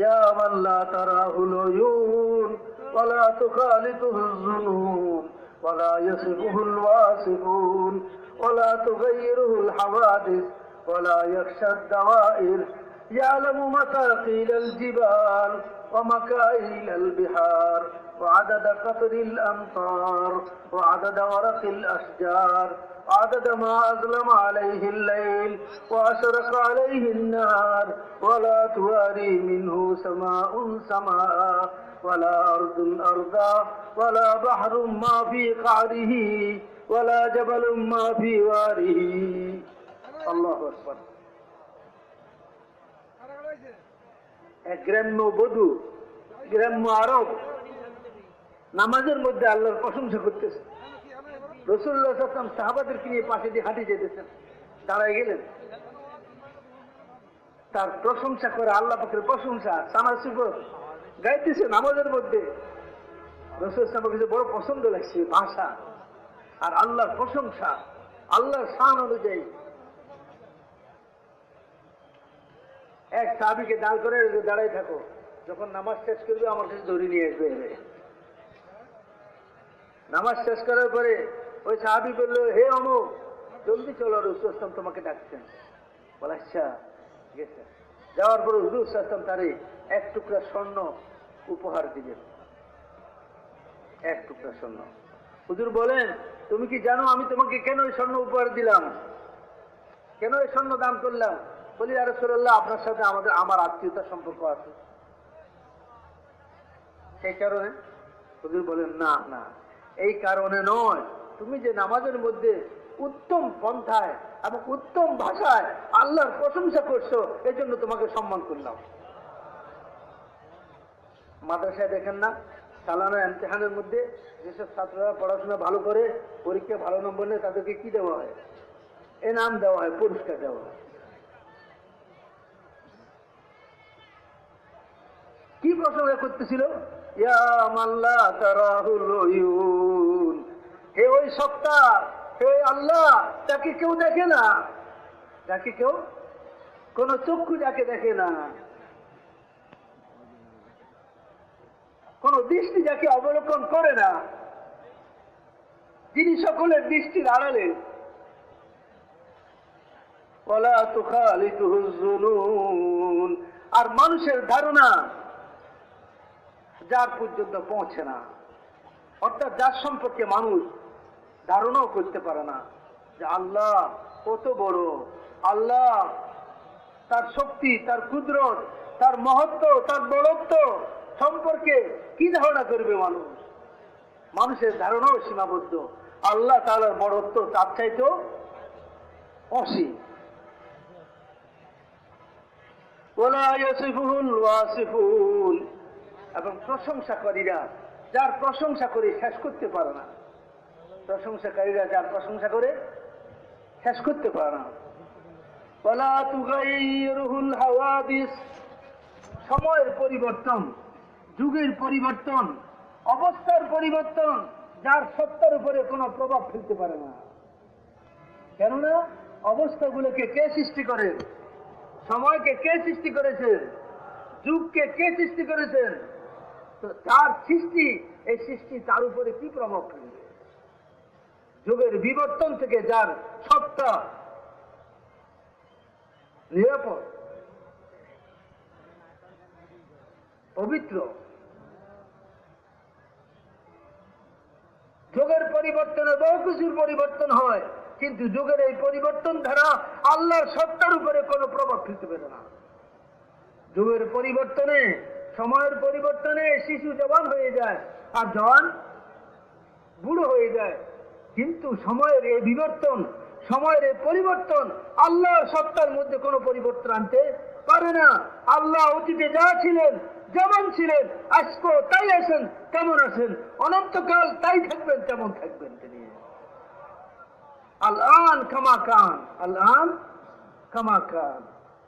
يا من لا تراه العيون ولا تخالطه الظنون ولا يصفه الواصفون ولا تغيره الحوادث ولا يخشى الدوائر. يعلم مثاقيل الجبال ومكاييل البحار وعدد قطر الأمطار وعدد ورق الأشجار وعدد ما أظلم عليه الليل وأشرق عليه النهار ولا تواري منه سماء سماء ولا أرض أرضا ولا بحر ما في قعره ولا جبل ما في واره الله أكبر এক গ্রাম্য বধূ গ্রাম্য আরব নামাজের মধ্যে আল্লাহর প্রশংসা করতেছে রসুল্লাহ সাল্লাম সাহাবাদেরকে নিয়ে পাশে দিয়ে হাঁটি যেতেছেন। দাঁড়ায় গেলেন। তার প্রশংসা করে, আল্লাহ প্রশংসা সানা নামাজের মধ্যে। রসুল কাছে বড় পছন্দ লাগছে ভাষা আর আল্লাহর প্রশংসা, আল্লাহর শান অনুযায়ী। এক সাহাবিকে দাঁড় করে দাঁড়াই থাকো, যখন নামাজ শেষ করবে আমার কাছে ধরে নিয়ে আসবে। নামাজ শেষ করার পরে ওই সাহাবি বলল, হে অমুক জলদি চলো রসুল তোমাকে ডাকছেন। বলে আচ্ছা গেছে যাওয়ার পরে হুজুর আসলাম তারে এক টুকরা স্বর্ণ উপহার দিলেন। এক টুকরা স্বর্ণ। হুজুর বলেন, তুমি কি জানো আমি তোমাকে কেন এই স্বর্ণ উপহার দিলাম? কেন এই স্বর্ণ দান করলাম? বলি আর রসুল্লাহ আপনার সাথে আমাদের, আমার আত্মীয়তা সম্পর্ক আছে। সেই কারণে হুজুর বলেন, না না, এই কারণে নয়। তুমি যে নামাজের মধ্যে উত্তম পন্থায় এবং উত্তম ভাষায় আল্লাহর প্রশংসা করছ এই জন্য তোমাকে সম্মান করলাম। মাদ্রাসায় দেখেন না, সালানা ইমতেহানের মধ্যে যেসব ছাত্ররা পড়াশোনা ভালো করে, পরীক্ষা ভালো নম্বর নেয়, তাদেরকে কি দেওয়া হয়? এনাম দেওয়া হয়, পুরস্কার দেওয়া হয়। কি প্রশংসা করতেছিল? ইয়া মাল্লা তারাহুল। হে ওই সত্তা, হে আল্লাহ, তাকে কেউ দেখে না। যাকে কেউ কোন চক্ষু যাকে দেখে না। কোন দৃষ্টি যাকে অবলোকন করে না। যিনি সকলের দৃষ্টির আড়ালে। আর মানুষের ধারণা যার পর্যন্ত পৌঁছে না। অর্থাৎ যার সম্পর্কে মানুষ ধারণাও করতে পারে না যে আল্লাহ কত বড়। আল্লাহ তার শক্তি, তার কুদরত, তার মহত্ব, তার বড়ত্ব সম্পর্কে কি ধারণা করবে মানুষ? মানুষের ধারণাও সীমাবদ্ধ। আল্লাহ তালার বড়ত্ব তার চাইতেও অসীম। এবং প্রশংসাকারীরা যার প্রশংসা করে শেষ করতে পারে না। প্রশংসাকারীরা যার প্রশংসা করে, শেষ করতে পারে না। সময়ের পরিবর্তন, যুগের পরিবর্তন, অবস্থার পরিবর্তন, যার সত্তার উপরে কোনো প্রভাব ফেলতে পারে না। কেননা, অবস্থাগুলোকে কে সৃষ্টি করে? সময়কে কে সৃষ্টি করেছেন যুগকে কে সৃষ্টি করেছেন তো যার সৃষ্টি, এই সৃষ্টি তার উপরে কি প্রভাব ফেলবে? যুগের বিবর্তন থেকে যার সত্তা নিরাপদ, পবিত্র। যুগের পরিবর্তনে বহু কিছুর পরিবর্তন হয়, কিন্তু যুগের এই পরিবর্তন ধারা আল্লাহর সত্তার উপরে কোনো প্রভাব ফেলতে পারে না। যুগের পরিবর্তনে, সময়ের পরিবর্তনে শিশু জবান হয়ে যায়, আর জওয়ান বুড়ো হয়ে যায়। কিন্তু সময়ের এই বিবর্তন, সময়ের এই পরিবর্তন আল্লাহর সত্তার মধ্যে কোনো পরিবর্তন আনতে পারে না। আল্লাহ অতীতে যা ছিলেন, যেমন ছিলেন, আজকেও তাই আছেন, তেমন আছেন। অনন্তকাল তাই থাকবেন, তেমন থাকবেন তিনি। আল আন খামা কান আল আন কান।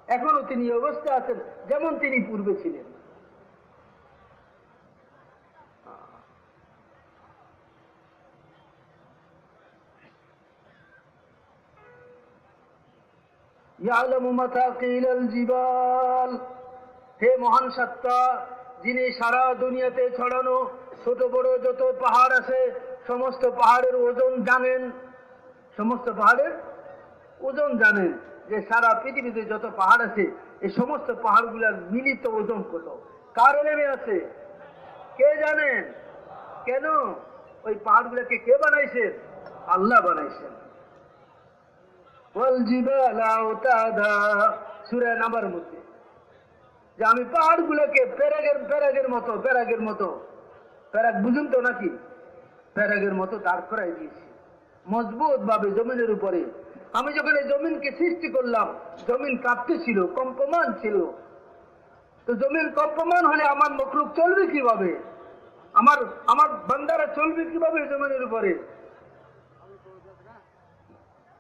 এখনও তিনি অবস্থায় আছেন, যেমন তিনি পূর্বে ছিলেন। জিবাল। হে মহান সত্তা, যিনি সারা দুনিয়াতে ছড়ানো ছোট বড় যত পাহাড় আছে, সমস্ত পাহাড়ের ওজন জানেন। সমস্ত পাহাড়ের ওজন জানেন যে সারা পৃথিবীতে যত পাহাড় আছে, এই সমস্ত পাহাড়গুলোর মিলিত ওজন কত? কার নেমে আছে? কে জানেন? কেন? ওই পাহাড়গুলোকে কে বানাইছেন? আল্লাহ বানাইছেন। জিবালা আওতাদা সূরা নাম্বার মধ্যে। যে আমি পাহাড়গুলোকে প্যারাগের প্যারাগের মতো প্যারাগের মতো, প্যারাগ বুঝুন তো নাকি? প্যারাগের মতো দাঁড় করাই দিয়েছি। মজবুত ভাবে জমিনের উপরে। আমি যখন এই জমিনকে সৃষ্টি করলাম, জমিন কাঁপতে ছিল, কম্পমান ছিল। তো জমিন কম্পমান হলে আমার মকলুক চলবে কীভাবে? আমার আমার বান্দারা চলবে কীভাবে জমিনের উপরে?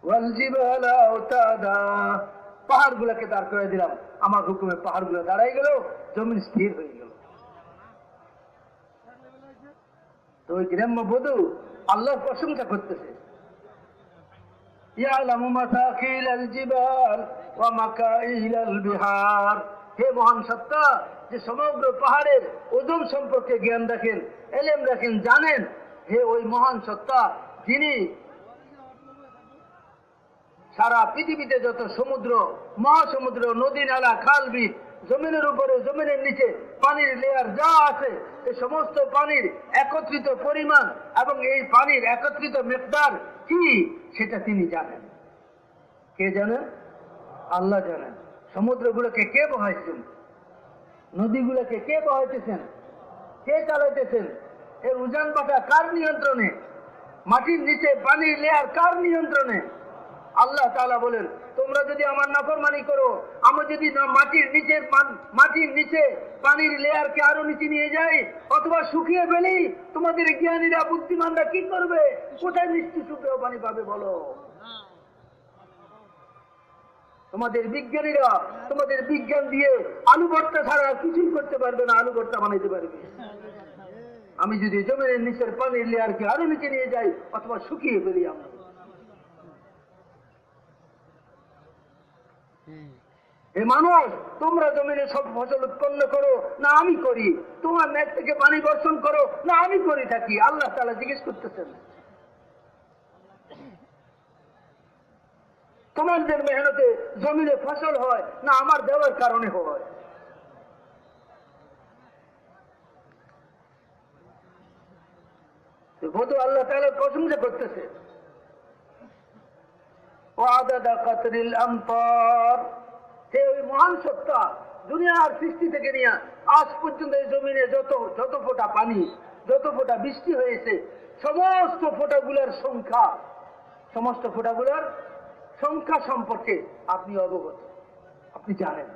আওতাদা পাহাড়গুলোকে দাঁড় করে দিলাম। আমার হুকুমে পাহাড়গুলো দাঁড়াই গেল, জমিন স্থির হয়ে গেল। তো ওই গ্রাম্য বধূ আল্লাহর প্রশংসা করতেছে। হে মহান সত্তা, যে সমগ্র পাহাড়ের ওজন সম্পর্কে জ্ঞান রাখেন, এলেম রাখেন, জানেন, হে ওই মহান সত্তা, যিনি সারা পৃথিবীতে যত সমুদ্র, মহাসমুদ্র, নদী, নালা, খাল, বিল, জমিনের উপরে, জমিনের নিচে, পানির লেয়ার যা আছে এই সমস্ত পানির একত্রিত পরিমাণ এবং এই পানির একত্রিত মেকদার কি, সেটা তিনি জানেন। কে জানেন আল্লাহ জানেন। সমুদ্রগুলোকে কে বহাইছেন? নদীগুলোকে কে বহাইতেছেন? কে চালাইতেছেন? এর উজান পাটা কার নিয়ন্ত্রণে? মাটির নিচে পানির লেয়ার কার নিয়ন্ত্রণে? আল্লাহ তাআলা বলেন, তোমরা যদি আমার নাফরমানি করো আমি যদি মাটির নিচে মাটির নিচে পানির লেয়ারকে আরও নিচে নিয়ে যাই, অথবা শুকিয়ে ফেলি, তোমাদের জ্ঞানীরা, বুদ্ধিমানরা কি করবে? কোথায় মিষ্টি শুকিয়েও পানি পাবে বলো? তোমাদের বিজ্ঞানীরা, তোমাদের বিজ্ঞান দিয়ে আলু ভর্তা ছাড়া কিছুই করতে পারবে না, আলু ভর্তা বানাইতে পারবে। আমি যদি জমিনের নিচের পানির লেয়ারকে আরও নিচে নিয়ে যাই, অথবা শুকিয়ে ফেলি আমরা। হে মানুষ, তোমরা জমিনে সব ফসল উৎপন্ন করো, না আমি করি। তোমার মেঘ থেকে পানি বর্ষণ করো, না আমি করি থাকি। আল্লাহ তালা জিজ্ঞেস করতেছেন। তোমাদের মেহনতে জমিনে ফসল হয়, না আমার দেওয়ার কারণে হয়। বধু আল্লাহ তালার প্রশংসা করতেছে। وعدد قطر الأمطار সে ওই মহান সত্তা দুনিয়ার সৃষ্টি থেকে নিয়ে আজ পর্যন্ত এই জমিনে যত যত ফোঁটা পানি যত ফোঁটা বৃষ্টি হয়েছে সমস্ত ফোঁটাগুলোর সংখ্যা সমস্ত ফোঁটাগুলোর সংখ্যা সম্পর্কে আপনি অবগত আপনি জানেন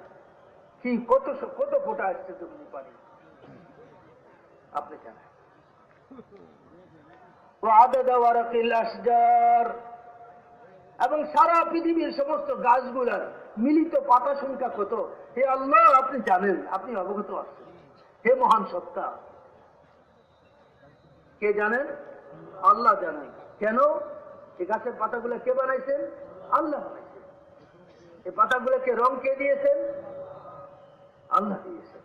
কি কত স- কত ফোঁটা আসছে জমিনে পানি আপনি জানেন وعدد ورق الأشجار এবং সারা পৃথিবীর সমস্ত গাছগুলার মিলিত পাতা সংখ্যা কত? হে আল্লাহ, আপনি জানেন, আপনি অবগত আছেন। হে মহান সত্তা, কে জানেন? আল্লাহ জানেন। কেন? এই গাছের পাতাগুলো কে বানাইছেন? আল্লাহ বানাইছেন। এই পাতাগুলোকে রং কে দিয়েছেন? আল্লাহ দিয়েছেন।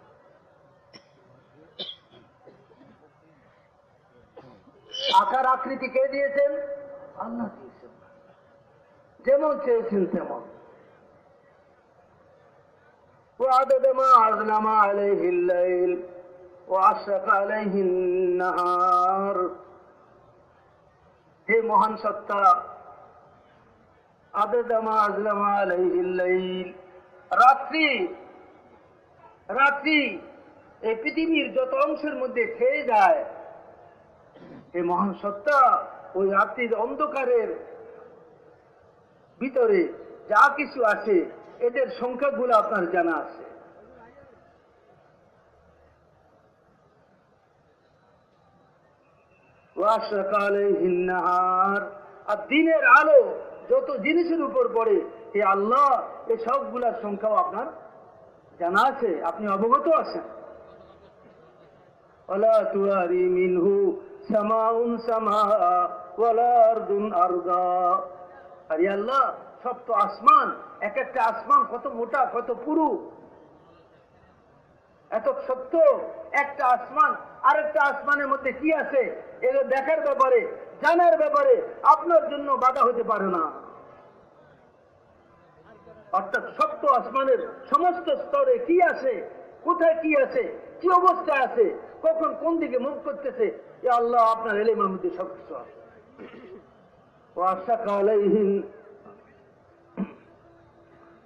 আকার আকৃতি কে দিয়েছেন? আল্লাহ দিয়েছেন। যেমন চেয়েছেন তেমন وعدد ما أظلم عليه الليل وأشرق عليه النهار হে মহান সত্তা আদদ মা আজলাম আলাইহিল লাইল রাত্রি রাত্রি এই পৃথিবীর যত অংশের মধ্যে খেয়ে যায় এই মহান সত্তা ওই রাত্রির অন্ধকারের ভিতরে যা কিছু আছে এদের সংখ্যাগুলো আপনার জানা আছে ওয়াশরাকা আলাইহিন নাহার। আর দিনের আলো যত জিনিসের উপর পড়ে হে আল্লাহ এই সবগুলার সংখ্যাও আপনার জানা আছে আপনি অবগত আছেন ولا تواري منه سماء سماء ولا أرض أرضا আরে আল্লাহ, সব তো আসমান, এক একটা আসমান কত মোটা, কত পুরু। এত সত্য, একটা আসমান, আরেকটা আসমানের মধ্যে কি আছে? এগুলো দেখার ব্যাপারে, জানার ব্যাপারে আপনার জন্য বাধা হতে পারে না। অর্থাৎ সত্য আসমানের সমস্ত স্তরে কি আছে? কোথায় কি আছে? কি অবস্থা আছে? কখন কোন দিকে মুখ করতেছে? আল্লাহ আপনার এলেমের মধ্যে সবকিছু আছে। وأشق عليهم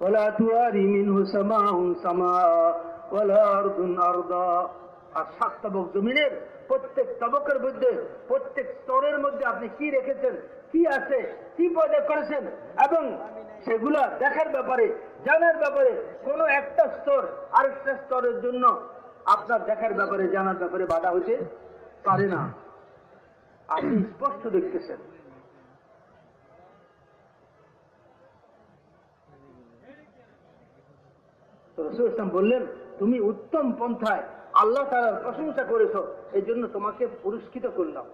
ولا تواري منه سماء سماء ولا أرض أرضا আর সাত তবক জমিনের প্রত্যেক তবকের মধ্যে প্রত্যেক স্তরের মধ্যে আপনি কি রেখেছেন কি আছে কি পয়দা করেছেন এবং সেগুলা দেখার ব্যাপারে জানার ব্যাপারে কোনো একটা স্তর আরেকটা স্তরের জন্য আপনার দেখার ব্যাপারে জানার ব্যাপারে বাধা হইতে পারে না আপনি স্পষ্ট দেখতেছেন রসুল ইসলাম বললেন, তুমি উত্তম পন্থায় আল্লাহ তার প্রশংসা করেছ এই জন্য তোমাকে পুরস্কৃত করলাম।